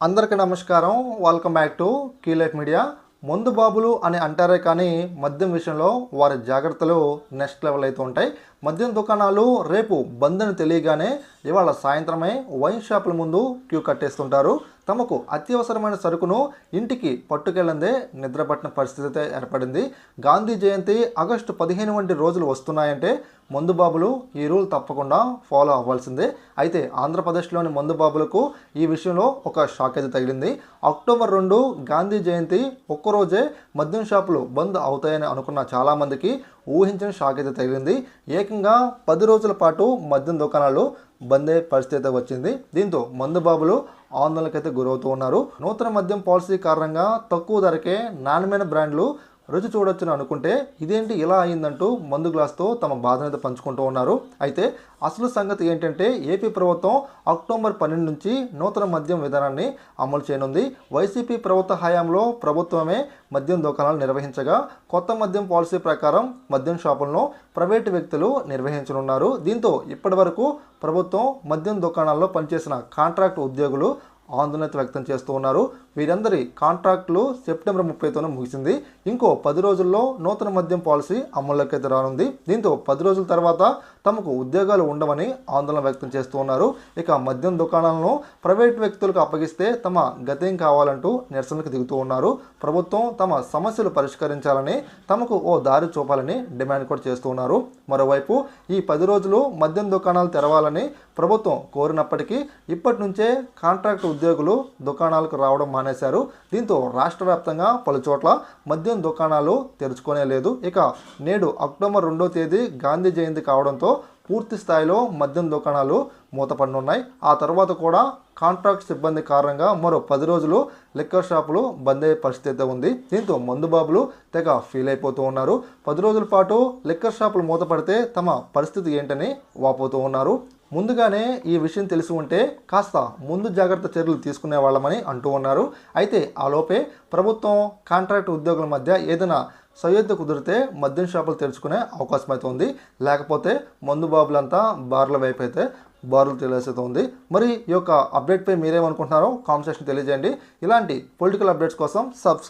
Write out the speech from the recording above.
అందరికీ నమస్కారం. Welcome back to key life media మందు బాబులు అని అంటారే కానీ మద్యం విషయంలో వారి జాగ్రత్తలు నెక్స్ట్ లెవెల్ అయితే ఉంటాయి. మద్యం దుకాణాలు రేపు బంద్ అని తెలియగానే ఇవాళ సాయంత్రమే వైన్ షాపుల ముందు క్యూ కట్టేస్తుంటారు. తమకు అత్యవసరమైన సరుకును ఇంటికి పట్టుకెళ్ళందే నిద్రపట్టిన పరిస్థితి ఏర్పడింది. గాంధీ జయంతి ఆగస్టు పదిహేను వంటి రోజులు వస్తున్నాయంటే మందుబాబులు ఈ రూల్ తప్పకుండా ఫాలో అవ్వాల్సిందే. అయితే ఆంధ్రప్రదేశ్లోని మందుబాబులకు ఈ విషయంలో ఒక షాక్ అయితే తగిలింది. అక్టోబర్ రెండు గాంధీ జయంతి ఒక్కరోజే మద్యం షాపులు బంద్ అవుతాయని అనుకున్న చాలామందికి ఊహించిన షాక్ అయితే తగిలింది ఏకంగా పది రోజుల పాటు మద్యం దుకాణాలు బంద్ అయ్యే పరిస్థితి వచ్చింది. దీంతో మందుబాబులు ఆందోళనకైతే గురవుతూ ఉన్నారు. నూతన మద్యం పాలసీ కారణంగా తక్కువ ధరకే నాణ్యమైన బ్రాండ్లు రుచి చూడొచ్చును అనుకుంటే ఇదేంటి ఇలా అయిందంటూ మందు గ్లాస్తో తమ బాధనైతే పంచుకుంటూ ఉన్నారు. అయితే అసలు సంగతి ఏంటంటే ఏపీ ప్రభుత్వం అక్టోబర్ పన్నెండు నుంచి నూతన మద్యం విధానాన్ని అమలు చేయనుంది. వైసీపీ ప్రభుత్వ హయాంలో ప్రభుత్వమే మద్యం దుకాణాలు నిర్వహించగా కొత్త మద్యం పాలసీ ప్రకారం మద్యం షాపులను ప్రైవేటు వ్యక్తులు నిర్వహించనున్నారు. దీంతో ఇప్పటివరకు ప్రభుత్వం మద్యం దుకాణాల్లో పనిచేసిన కాంట్రాక్ట్ ఉద్యోగులు ఆందోళన వ్యక్తం చేస్తూ ఉన్నారు. వీరందరి కాంట్రాక్టులు సెప్టెంబర్ ముప్పైతోనే ముగిసింది. ఇంకో పది రోజుల్లో నూతన మద్యం పాలసీ అమల్లోకి అయితే రానుంది. దీంతో పది రోజుల తర్వాత తమకు ఉద్యోగాలు ఉండవని ఆందోళన వ్యక్తం చేస్తూ ఉన్నారు. ఇక మద్యం దుకాణాలను ప్రైవేట్ వ్యక్తులకు అప్పగిస్తే తమ గతేం కావాలంటూ నిరసనకు దిగుతూ ఉన్నారు. ప్రభుత్వం తమ సమస్యలు పరిష్కరించాలని తమకు ఓ దారి చూపాలని డిమాండ్ కూడా చేస్తూ ఉన్నారు. మరోవైపు ఈ పది రోజులు మద్యం దుకాణాలు తెరవాలని ప్రభుత్వం కోరినప్పటికీ ఇప్పటి నుంచే కాంట్రాక్ట్ ఉద్యోగులు దుకాణాలకు రావడం మానేశారు. దీంతో రాష్ట్ర వ్యాప్తంగా పలు చోట్ల మద్యం దుకాణాలు తెరుచుకునే లేదు. ఇక నేడు అక్టోబర్ రెండో తేదీ గాంధీ జయంతి కావడంతో పూర్తి స్థాయిలో మద్యం దుకాణాలు మూతపడనున్నాయి. ఆ తర్వాత కూడా కాంట్రాక్ట్ సిబ్బంది కారణంగా మరో పది రోజులు లిక్కర్ షాపులు బంద్ అయ్యే పరిస్థితి అయితే ఉంది. దీంతో మందుబాబులు తెగ ఫీల్ అయిపోతూ ఉన్నారు. పది రోజుల పాటు లిక్కర్ షాపులు మూతపడితే తమ పరిస్థితి ఏంటని వాపోతూ ఉన్నారు. ముందుగానే ఈ విషయం తెలిసి ఉంటే కాస్త ముందు జాగ్రత్త చర్యలు తీసుకునే వాళ్ళమని అంటూ ఉన్నారు. అయితే ఆ లోపే ప్రభుత్వం కాంట్రాక్ట్ ఉద్యోగుల మధ్య ఏదైనా సయోధ్య కుదిరితే మద్యం షాపులు తెరుచుకునే అవకాశం అయితే ఉంది. లేకపోతే మందు బాబులంతా బార్ల వైపు అయితే బారులు తెలియసేది ఉంది. మరి ఈ యొక్క అప్డేట్పై మీరేమనుకుంటున్నారో కామెంట్ సెక్షన్ తెలియజేయండి. ఇలాంటి పొలిటికల్ అప్డేట్స్ కోసం సబ్స్క్రైబ్